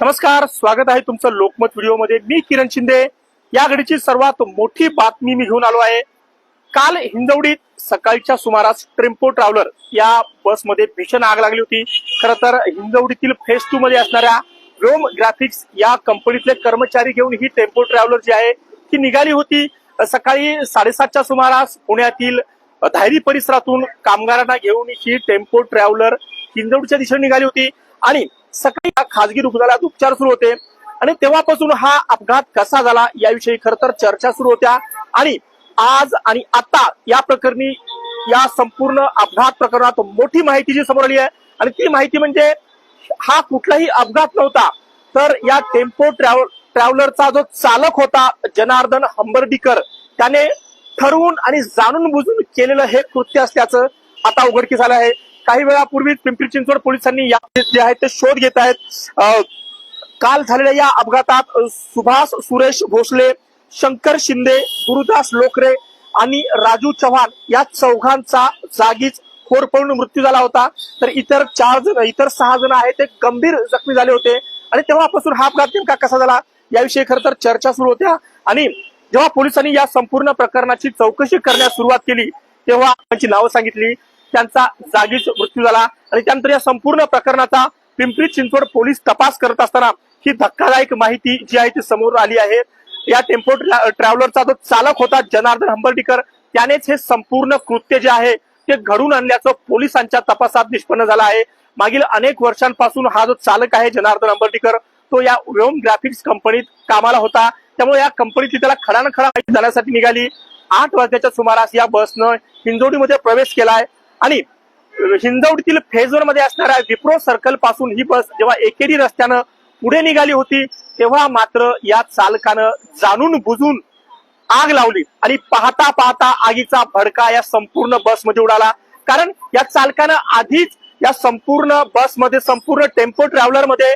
नमस्कार स्वागत आहे तुमचं लोकमत व्हिडिओमध्ये. मी किरण शिंदे. या घडीची सर्वात मोठी बातमी मी घेऊन आलो आहे. काल हिंदवडीत सकाळच्या सुमारास टेम्पो ट्रॅव्हलर या बसमध्ये भीषण आग लागली होती. खरं तर हिंदवडीतील फेज टू मध्ये असणाऱ्या रोम ग्राफिक्स या कंपनीतले कर्मचारी घेऊन ही टेम्पो ट्रॅव्हलर जी आहे ती निघाली होती. सकाळी साडेसातच्या सुमारास पुण्यातील धायरी परिसरातून कामगारांना घेऊन ही टेम्पो ट्रॅव्हलर हिंदवडीच्या दिशेने निघाली होती. आणि सकाळी खासगी रुग्णालयात उपचार सुरू होते आणि तेव्हापासून हा अपघात कसा झाला याविषयी खर तर चर्चा सुरू होत्या. आणि आज आणि आता या प्रकरणी या संपूर्ण अपघात प्रकरणात मोठी माहिती जी समोर आली आहे. आणि ती माहिती म्हणजे हा कुठलाही अपघात नव्हता तर या टेम्पो ट्रॅव्हल ट्रॅव्हलरचा जो चालक होता जनार्दन हंबर्डीकर त्याने ठरवून आणि जाणून बुजून केलेलं हे कृत्य असल्याचं आता उघडकीस आलं आहे. काही वेळापूर्वी पिंपरी चिंचवड पोलिसांनी या जे आहे ते शोध घेत आहेत. काल झालेल्या या अपघातात सुभाष सुरेश भोसले शंकर शिंदे गुरुदास लोकरे आणि राजू चव्हाण या चौघांचा जागीच होरपळून मृत्यू झाला होता. तर इतर चार जण इतर सहा जण आहेत ते गंभीर जखमी झाले होते. आणि तेव्हापासून हा अपघात नेमका कसा झाला याविषयी खर तर चर्चा सुरू होत्या. आणि जेव्हा पोलिसांनी या संपूर्ण प्रकरणाची चौकशी करण्यास सुरुवात केली तेव्हा त्यांची नावं सांगितली. त्यांचा जागीच मृत्यू झाला. आणि त्यानंतर या संपूर्ण प्रकरणाचा पिंपरी चिंचवड पोलीस तपास करत असताना ही धक्कादायक माहिती जी आहे ती समोर आली आहे. या टेम्पो ट्रॅव्हलरचा जो चालक होता जनार्दन हंबर्डीकर त्यानेच हे संपूर्ण कृत्य जे आहे ते घडून आणल्याचं पोलिसांच्या तपासात निष्पन्न झालं आहे. मागील अनेक वर्षांपासून हा जो चालक आहे जनार्दन अंबर्डीकर तो या व्योम ग्राफिक्स कंपनीत कामाला होता. त्यामुळे या कंपनीची त्याला खडान खडा माहिती जाण्यासाठी निघाली. आठ वाजण्याच्या सुमारास या बसनं हिंजोडीमध्ये प्रवेश केलाय. आणि हिंदवडीतील फेजवर मध्ये असणाऱ्या विप्रो सर्कलपासून ही बस जेव्हा एकेरी रस्त्यानं पुढे निघाली होती तेव्हा मात्र या चालकानं जाणून बुजून आग लावली आणि पाहता पाहता आगीचा भडका या संपूर्ण बसमध्ये उडाला. कारण या चालकानं आधीच या संपूर्ण बसमध्ये संपूर्ण टेम्पो ट्रॅव्हलरमध्ये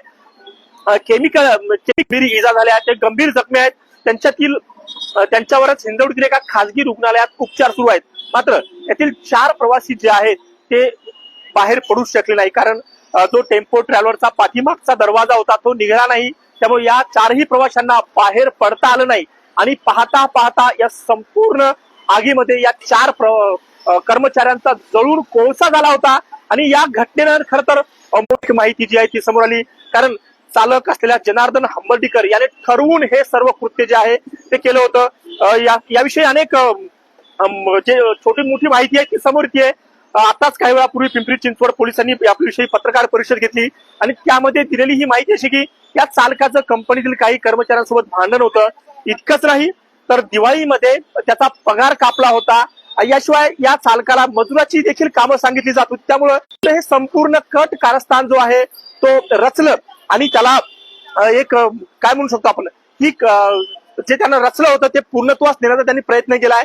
केमिकल केमिकल इजा झाल्या ते गंभीर जखमी आहेत त्यांच्यातील त्यांच्यावरच हिंदवडीतील एका खासगी रुग्णालयात उपचार सुरू आहेत. मात्र यातील चार प्रवासी जे आहेत ते बाहेर पडू शकले नाही. कारण जो टेम्पो ट्रॅव्हलरचा पाठीमागचा दरवाजा होता तो निघाला नाही. त्यामुळे या चारही प्रवाशांना बाहेर पडता आलं नाही. आणि पाहता पाहता या संपूर्ण आगीमध्ये या चार प्र- कर्मचाऱ्यांचा जळून कोळसा झाला होता. आणि या घटनेनं खर तर मोठी माहिती जी आहे ती समोर आली. कारण चालक असलेल्या जनार्दन हंबर्डीकर याने ठरवून हे सर्व कृत्य जे आहे ते केलं होतं. याविषयी अनेक जे छोटी मोठी माहिती आहे ती समोर येते आताच काही वेळापूर्वी पिंपरी चिंचवड पोलिसांनी याविषयी पत्रकार परिषद घेतली आणि त्यामध्ये दिलेली ही माहिती अशी की या चालकाचं कंपनीतील काही कर्मचाऱ्यांसोबत भांडण होतं. इतकंच नाही तर दिवाळीमध्ये त्याचा पगार कापला होता. याशिवाय या चालकाला मजुराची देखील कामं सांगितली जात होती. त्यामुळं हे संपूर्ण कट कारस्थान जो आहे तो रचलं. आणि त्याला एक काय म्हणू शकतो आपण ही जे त्यांना रचलं होतं ते पूर्णत्वास नेण्याचा त्यांनी प्रयत्न केलाय.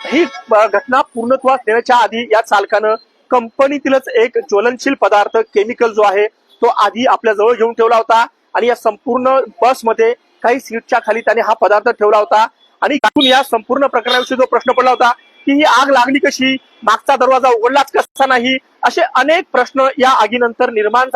ही घटना पूर्णत्वास देण्याच्या आधी या चालकानं कंपनीतीलच एक ज्वलनशील पदार्थ केमिकल जो आहे तो आधी आपल्या जवळ घेऊन ठेवला होता आणि या संपूर्ण बसमध्ये काही सीटच्या खाली त्याने हा पदार्थ ठेवला होता आणि या संपूर्ण प्रकरणाविषयी जो प्रश्न पडला होता की ही आग लागली कशी मागचा दरवाजा उघडलाच कसा नाही असे अनेक प्रश्न या आगीनंतर निर्माण